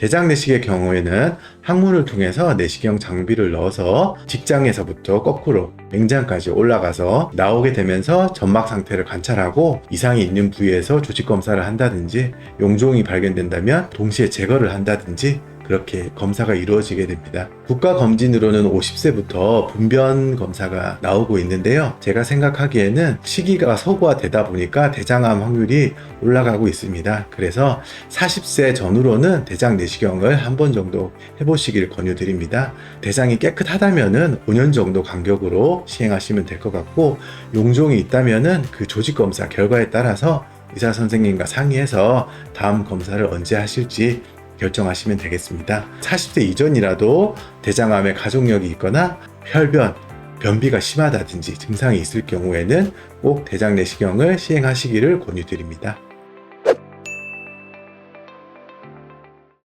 대장 내시경의 경우에는 항문을 통해서 내시경 장비를 넣어서 직장에서부터 거꾸로 맹장까지 올라가서 나오게 되면서 점막 상태를 관찰하고 이상이 있는 부위에서 조직 검사를 한다든지 용종이 발견된다면 동시에 제거를 한다든지 그렇게 검사가 이루어지게 됩니다. 국가 검진으로는 50세부터 분변 검사가 나오고 있는데요. 제가 생각하기에는 시기가 서구화되다 보니까 대장암 확률이 올라가고 있습니다. 그래서 40세 전후로는 대장 내시경을 한 번 정도 해보시길 권유드립니다. 대장이 깨끗하다면은 5년 정도 간격으로 시행하시면 될 것 같고 용종이 있다면은 그 조직 검사 결과에 따라서 의사 선생님과 상의해서 다음 검사를 언제 하실지 결정하시면 되겠습니다. 40대 이전이라도 대장암의 가족력이 있거나 혈변, 변비가 심하다든지 증상이 있을 경우에는 꼭 대장 내시경을 시행하시기를 권유드립니다.